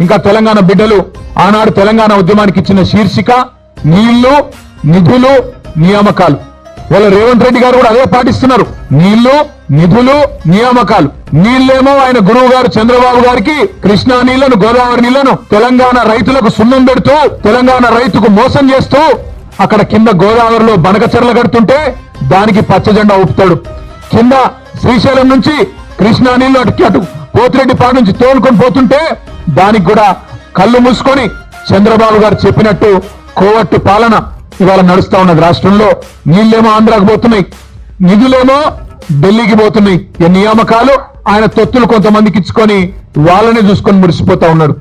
ఇంకా తెలంగాణ బిడ్డలు ఆనాడు తెలంగాణ ఉద్యమానికి ఇచ్చిన శీర్షిక నీళ్ళు నిధులు నియామకాలు. వాళ్ళ రేవంత్ రెడ్డి గారు కూడా అదే పాటిస్తున్నారు. నీళ్ళు నిధులు నియామకాలు. నీళ్ళేమో ఆయన గురువు గారు చంద్రబాబు గారికి కృష్ణా నీళ్ళను గోదావరి నీళ్ళను తెలంగాణ రైతులకు సున్నం పెడుతూ తెలంగాణ రైతుకు మోసం చేస్తూ అక్కడ కింద గోదావరిలో బనకచెరలు కడుతుంటే దానికి పచ్చ జెండా ఊపుతాడు. కింద శ్రీశైలం నుంచి కృష్ణా నీళ్ళు అటు అటు కోతిరెడ్డి పాడు నుంచి తోలుకొని పోతుంటే దానికి కూడా కళ్ళు మూసుకొని చంద్రబాబు గారు చెప్పినట్టు కోవట్టు పాలన ఇవాళ నడుస్తా ఉన్నది. రాష్ట్రంలో నీళ్ళేమో ఆంధ్రాకు పోతున్నాయి నిధులేమో ఢిల్లీకి పోతున్నాయి. ఈ నియామకాలు ఆయన తొత్తులు కొంతమందికి ఇచ్చుకొని వాళ్ళని చూసుకొని మురిసిపోతా ఉన్నాడు.